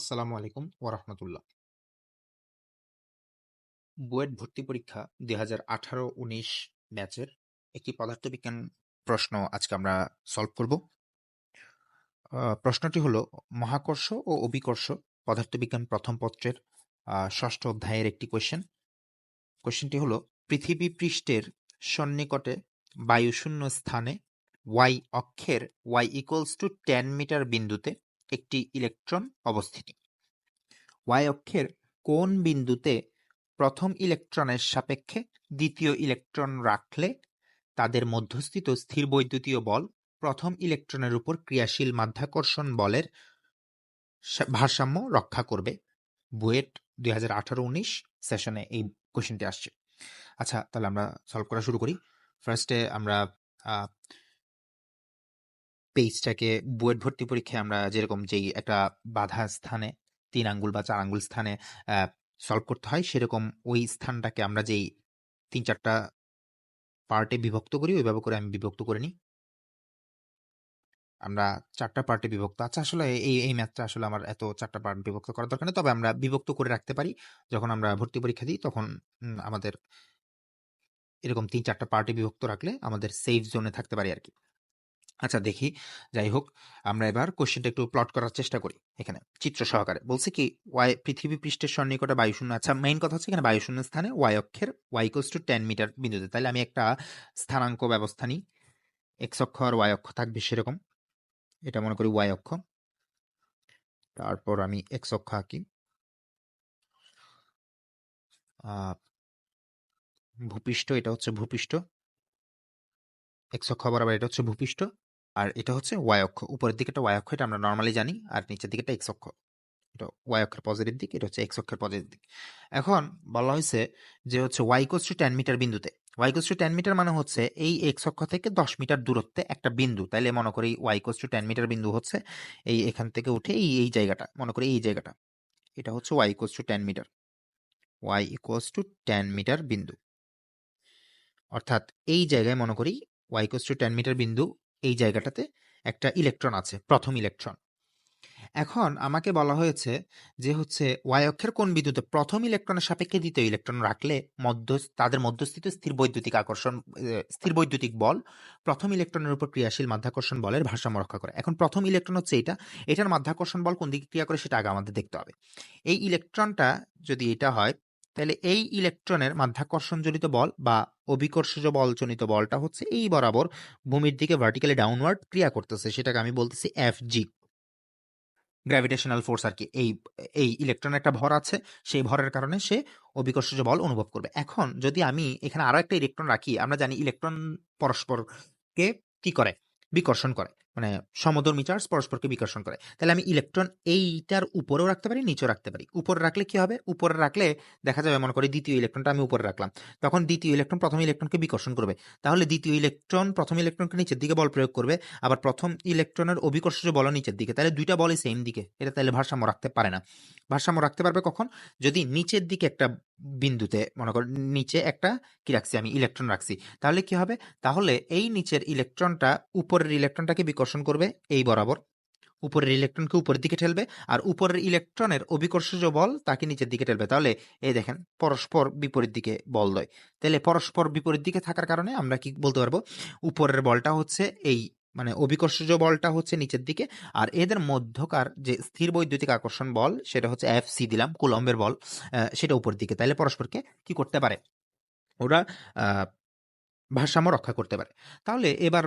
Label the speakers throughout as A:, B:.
A: আসসালামু আলাইকুম ওরহমতুল্লাহ বুয়েট ভর্তি পরীক্ষা দুই হাজার আঠারো উনিশ ব্যাচের একটি পদার্থবিজ্ঞান প্রশ্ন আজকে আমরা সলভ করব। প্রশ্নটি হলো, মহাকর্ষ ও অভিকর্ষ পদার্থবিজ্ঞান প্রথম পত্রের ষষ্ঠ অধ্যায়ের একটি কোয়েশ্চেন কোয়েশ্চেনটি হলো, পৃথিবী পৃষ্ঠের সন্নিকটে বায়ুশূন্য স্থানে ওয়াই অক্ষের Y equals to ten meter বিন্দুতে একটি ইলেকট্রন অবস্থিত। ওয়াই অক্ষের কোন বিন্দুতে প্রথম ইলেকট্রনের সাপেক্ষে দ্বিতীয় ইলেকট্রন রাখলে তাদের মধ্যস্থিত স্থির বৈদ্যুতীয় বল প্রথম ইলেকট্রনের উপর ক্রিয়াশীল মাধ্যাকর্ষণ বলের ভারসাম্য রক্ষা করবে। বুয়েট দুই হাজার উনিশ সেশনে এই কোশ্চেনটি আসছে। আচ্ছা তাহলে আমরা সলভ করা শুরু করি। ফার্স্টে আমরা পেজটাকে বুয়েট ভর্তি পরীক্ষায় আমরা যেরকম যেই একটা বাধা স্থানে, তিন আঙ্গুল বা চার আঙ্গুল স্থানে সলভ করতে হয়, সেরকম ওই স্থানটাকে আমরা যেই তিন চারটা পার্টে বিভক্ত করি, ওইভাবে করে আমি বিভক্ত করে নিই। আমরা চারটা পার্টে বিভক্ত আচ্ছা আসলে এই এই ম্যাথটা আসলে আমার এত চারটা পার্ট বিভক্ত করার দরকার নেই, তবে আমরা বিভক্ত করে রাখতে পারি, যখন আমরা ভর্তি পরীক্ষা দিই, তখন আমাদের এরকম তিন চারটা পার্টে বিভক্ত রাখলে আমাদের সেফ জোনে থাকতে পারি আর কি। আচ্ছা দেখি। যাই হোক, আমরা এবার কোশ্চেনটা একটু প্লট করার চেষ্টা করি এখানে, চিত্র সহকারে। বলছে কি ওয়াই পৃথিবী পৃষ্ঠের সন্নিকটে বায়ুশূন্য আচ্ছা মেইন কথা হচ্ছে এখানে বায়ুশূন্য স্থানে ওয়াই অক্ষের y cos two ten metre বিন্দুতে। তাহলে আমি একটা স্থানাঙ্ক ব্যবস্থা নিই। এক্স অক্ষ আর ওয়াই অক্ষ থাকবে সেরকম। এটা মনে করি ওয়াই অক্ষ। তারপর আমি এক্স অক্ষ আঁকি। ভূপৃষ্ঠ, এটা হচ্ছে ভূপৃষ্ঠ। এক্স অক্ষ বরাবর এটা হচ্ছে ভূপৃষ্ঠ। আর এটা হচ্ছে ওয়াই অক্ষ। উপরের দিকে একটা ওয়াই অক্ষ, এটা আমরা নর্মালি জানি, আর নিচের দিকে একটা এক্স অক্ষ। এটা ওয়াই অক্ষের পজিটিভ দিক, এটা হচ্ছে এক্স অক্ষের পজিটিভ দিক। এখন বলা হয়েছে যে হচ্ছে Y equals to ten meter বিন্দুতে। Y equals to ten meter মানে হচ্ছে এই এক্স অক্ষ থেকে দশ মিটার দূরত্বে একটা বিন্দু। তাইলে মনে করি y cos two ten metre বিন্দু হচ্ছে এই এখান থেকে উঠে এই এই জায়গাটা, মনে করি এই জায়গাটা। এটা হচ্ছে Y equals to ten meter Y equals to ten meter বিন্দু। অর্থাৎ এই জায়গায় মনে করি y cos two ten metre বিন্দু এই জায়গাটাতে একটা ইলেকট্রন আছে, প্রথম ইলেকট্রন এখন আমাকে বলা হয়েছে যে হচ্ছে ওয়াই অক্ষের কোন বিদ্যুতে প্রথম ইলেকট্রনের সাপেক্ষে দ্বিতীয় ইলেকট্রন রাখলে মধ্য, তাদের মধ্যস্থিত স্থির বৈদ্যুতিক আকর্ষণ স্থির বৈদ্যুতিক বল প্রথম ইলেকট্রনের উপর ক্রিয়াশীল মাধ্যাকর্ষণ বলের ভারসাম্য রক্ষা করে। এখন প্রথম ইলেকট্রন হচ্ছে এটা। এটার মাধ্যাকর্ষণ বল কোন দিকে ক্রিয়া করে সেটা আগে আমাদের দেখতে হবে। এই ইলেকট্রনটা যদি এটা হয় তাহলে এই ইলেকট্রনের মাধ্যাকর্ষণজনিত বল বা অভিকর্ষজ বলজনিত বলটা হচ্ছে এই বরাবর ভূমির দিকে ভার্টিক্যালি ডাউনওয়ার্ড ক্রিয়া করতেছে, সেটাকে আমি বলতেছি এফ জি গ্র্যাভিটেশনাল ফোর্স আর কি এই এই ইলেকট্রনের একটা ভর আছে, সেই ভরের কারণে সে অভিকর্ষজ বল অনুভব করবে। এখন যদি আমি এখানে আরও একটা ইলেকট্রন রাখি, আমরা জানি ইলেকট্রন পরস্পরকে কি করে? বিকর্ষণ করে। মানে সমধর্মী চার্জ পরস্পরকে বিকর্ষণ করে। তাহলে আমি ইলেকট্রন এইটার উপরেও রাখতে পারি, নিচেও রাখতে পারি। উপরে রাখলে কি হবে? উপরে রাখলে দেখা যাবে, মনে করি দ্বিতীয় ইলেকট্রনটা আমি উপরে রাখলাম। তখন দ্বিতীয় ইলেকট্রন প্রথম ইলেকট্রনকে বিকর্ষণ করবে। তাহলে দ্বিতীয় ইলেকট্রন প্রথম ইলেকট্রনকে নিচের দিকে বল প্রয়োগ করবে, আবার প্রথম ইলেকট্রনের অভিকর্ষজ বল নিচের দিকে। তাহলে দুইটা বলই সেম দিকে। এটা তাহলে ভারসাম্য রাখতে পারে না। ভারসাম্য রাখতে পারবে কখন? যদি নিচের দিকে একটা বিন্দুতে, মনে করো, নিচে একটা কি রাখছি আমি? ইলেকট্রন রাখছি। তাহলে কি হবে? তাহলে এই নিচের ইলেকট্রনটা উপরের ইলেকট্রনটাকে বিকর্ষণ করবে এই বরাবর। উপরের ইলেকট্রনকে উপরের দিকে ঠেলবে আর উপরের ইলেকট্রনের অভিকর্ষজ বল তাকে নিচের দিকে ঠেলবে। তাহলে এই দেখেন, পরস্পর বিপরীত দিকে বল দেয়। তাহলে পরস্পর বিপরীত দিকে থাকার কারণে আমরা কি বলতে পারব? উপরের বলটা হচ্ছে এই মানে অভিকর্ষজ বলটা হচ্ছে নিচের দিকে, আর এদের মধ্যকার যে স্থির বৈদ্যুতিক আকর্ষণ বল, সেটা হচ্ছে এফ সি দিলাম, কুলম্বের বল সেটা উপর দিকে। তাহলে পরস্পরকে কি করতে পারে? ওরা ভারসাম্য রক্ষা করতে পারে। তাহলে এবার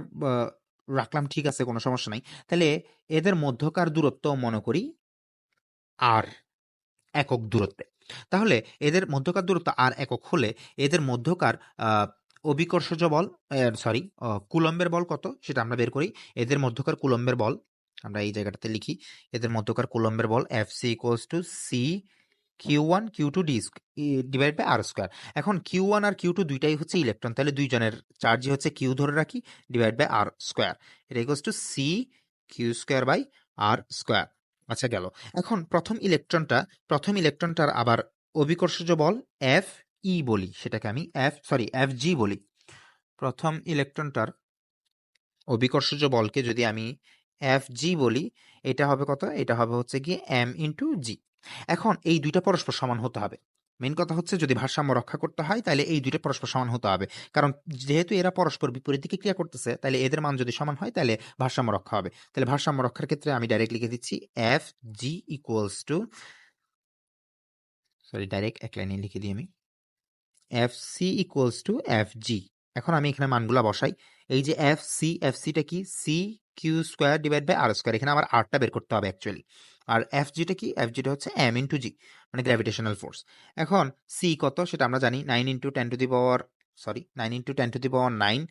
A: রাখলাম ঠিক আছে, কোনো সমস্যা নাই। তাহলে এদের মধ্যকার দূরত্ব মনে করি আর একক দূরত্বে। তাহলে এদের মধ্যকার দূরত্ব আর একক হলে এদের মধ্যকার অভিকর্ষজ বল সরি কুলম্বের বল কত সেটা আমরা বের করি। এদের মধ্যকার কুলম্বের বল, আমরা এই জায়গাটাতে লিখি, এদের মধ্যকার কুলম্বের বল F C equals to C Q one Q two D divide by R square এখন কিউ ওয়ান আর কিউ টু দুইটাই হচ্ছে ইলেকট্রন তাহলে দুইজনের চার্জই হচ্ছে কিউ ধরে রাখি ডিভাইড বাই আর স্কোয়ার এটা equals to C Q square by R square আচ্ছা গেল। এখন প্রথম ইলেকট্রনটা প্রথম ইলেকট্রনটার আবার অভিকর্ষজ বল এফ ই বলি, সেটাকে আমি এফ সরি এফ জি বলি। প্রথম ইলেকট্রনটার অভিকর্ষজ বলকে যদি আমি এফ জি বলি, এটা হবে কত? এটা হবে হচ্ছে গিয়ে এম ইন্টু জি এখন এই দুইটা পরস্পর সমান হতে হবে। মেন কথা হচ্ছে যদি ভারসাম্য রক্ষা করতে হয় তাহলে এই দুইটা পরস্পর সমান হতে হবে। কারণ যেহেতু এরা পরস্পর বিপরীত দিকে ক্রিয়া করতেছে তাহলে এদের মান যদি সমান হয় তাহলে ভারসাম্য রক্ষা হবে। তাহলে ভারসাম্য রক্ষার ক্ষেত্রে আমি ডাইরেক্ট লিখে দিচ্ছি F G equals to sorry direct এক লাইনে লিখে দিই আমি। F C equals to F G এখন আমি এখানে মানগুলা বসাই। এই যে এফ সি এফ সিটা কি? C Q square divide by R square এখানে আমার আরটা বের করতে হবে অ্যাকচুয়ালি আর এফ জিটা কি? এফ জিটা হচ্ছে এম ইন্টু জি মানে গ্র্যাভিটেশনাল ফোর্স এখন সি কত? সেটা আমরা জানি। Nine into ten to the power sorry nine into ten to the power nine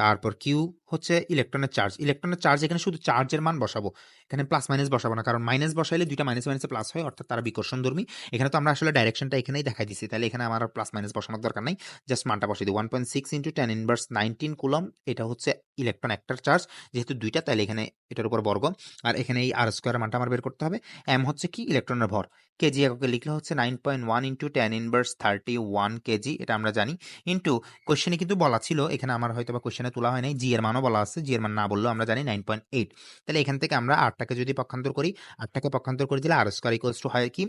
A: তারপর কিউ হচ্ছে ইলেকট্রনের চার্জ ইলেকট্রনের চার্জ এখানে শুধু চার্জের মান বসাবো। এখানে প্লাস মাইনাস বসাবো না, কারণ মাইনাস বসাইলে দুইটা মাইনাস মাইনাসে প্লাস হয়, অর্থাৎ তারা বিকর্ষণ ধর্মী। এখানে তো আমরা আসলে ডাইরেকশনটা এখানেই দেখাই দিছি। তাহলে এখানে আমার প্লাস মাইনাস বসানোর দরকার নাই। জাস্ট মানটা বসিয়ে দিই। One point six into ten inverse nineteen coulomb এটা হচ্ছে ইলেকট্রন একটার চার্জ যেহেতু দুইটা, তাহলে এখানে এটার উপর বর্গ। আর এখানে এই আর স্কোয়ার মানটা আমার বের করতে হবে। এম হচ্ছে কি? ইলেকট্রনের ভর। কেজি এককে লিখলে হচ্ছে nine point one into ten inverse thirty one KG এটা আমরা জানি। ইন্টু কোশ্চেনে কিন্তু বলা ছিল, এখানে আমার হয়তো বা কোশ্চেনে তোলা হয় নাই। জি এর মানও বলা আছে। জি এর মান না বললেও আমরা জানি নাইন পয়েন্ট এইট তাহলে এখান থেকে আমরা আটটাকে যদি পক্ষান্তর করি, আটটাকে পক্ষান্তর করে দিলে আর স্কোয়ার ইকুয়ালস টু হয় কি?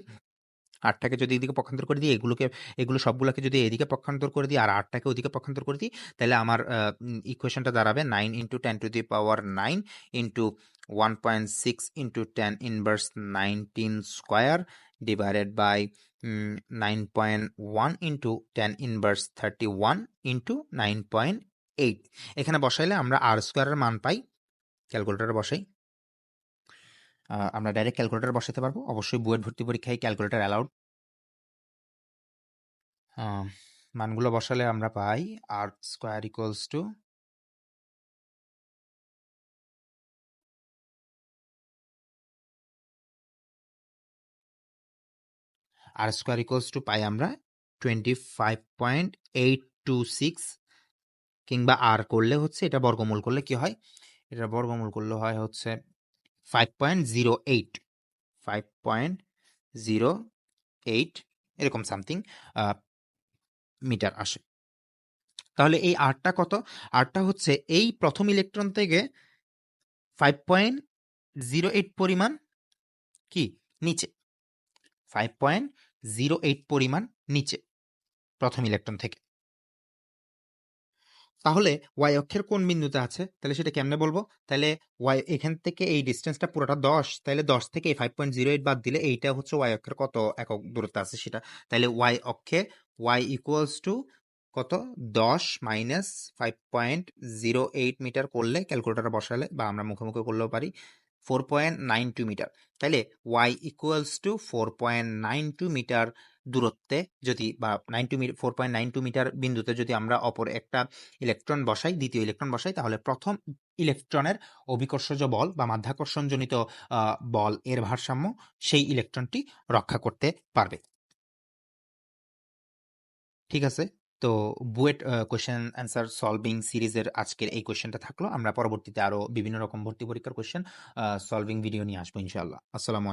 A: আটটাকে যদি এদিকে পক্ষান্তর করে দিই, এগুলোকে, এগুলো সবগুলোকে যদি এদিকে পক্ষান্তর করে দিই আর আটটাকে ওদিকে পক্ষান্তর করে দিই, তাহলে আমার ইকুয়েশনটা দাঁড়াবে nine into ten to the power nine into one point six into ten inverse nineteen square divided by nine point one into ten inverse thirty one into nine point eight এখানে বসাইলে আমরা আর স্কোয়ারের মান পাই ক্যালকুলেটারে বসাই। আমরা ডাইরেক্ট ক্যালকুলেটর বসাতে পারব। অবশ্যই বুয়েট ভর্তি পরীক্ষায় ক্যালকুলেটর অ্যালাউড মানগুলো বসালে আমরা পাই R square equals to R square equals to পাই আমরা twenty five point eight two six কিংবা আর করলে হচ্ছে এটা বর্গমূল করলে কি হয়? এটা বর্গমূল করলে হয় হচ্ছে five point zero eight five point zero eight এরকম সামথিং মিটার আসে। তাহলে এই আরটা কত? আরটা হচ্ছে এই প্রথম ইলেকট্রন থেকে ফাইভ পয়েন্ট জিরো এইট পরিমাণ কি? নিচে। ফাইভ পয়েন্ট জিরো এইট পরিমাণ নিচে প্রথম ইলেকট্রন থেকে। তাহলে ওয়াই অক্ষের কোন বিন্দুতে আছে? তাহলে সেটা কেমনে বলব? তাহলে ওয়াই এখান থেকে এই ডিস্টেন্সটা পুরোটা দশ, তাহলে দশ থেকে এই ফাইভ পয়েন্ট জিরো এইট বাদ দিলে এইটা হচ্ছে ওয়াই অক্ষের কত একক দূরত্ব আছে সেটা? তাহলে ওয়াই অক্ষে ওয়াই ইকুয়ালস টু কত? দশ minus five point zero eight meter করলে ক্যালকুলেটারে বসালে বা আমরা মুখোমুখি মুখে করলেও পারি four point nine two meter তাহলে Y equals to four point nine two meter দূরত্বে যদি বা nine two four point nine two meter বিন্দুতে যদি আমরা অপর একটা ইলেকট্রন বসাই, দ্বিতীয় ইলেকট্রন বসাই, তাহলে প্রথম ইলেকট্রনের অভিকর্ষজ বল বা মাধ্যাকর্ষণজনিত বল এর ভারসাম্য সেই ইলেকট্রনটি রক্ষা করতে পারবে। ঠিক আছে? তো বুয়েট কোয়েশ্চেন অ্যান্সার সলভিং সিরিজের আজকের এই কোয়েশ্চেনটা থাকল। আমরা পরবর্তীতে আরও বিভিন্ন রকম ভর্তি পরীক্ষার কোয়েশ্চেন সলভিং ভিডিও নিয়ে আসব ইনশাল্লাহ আসসালামু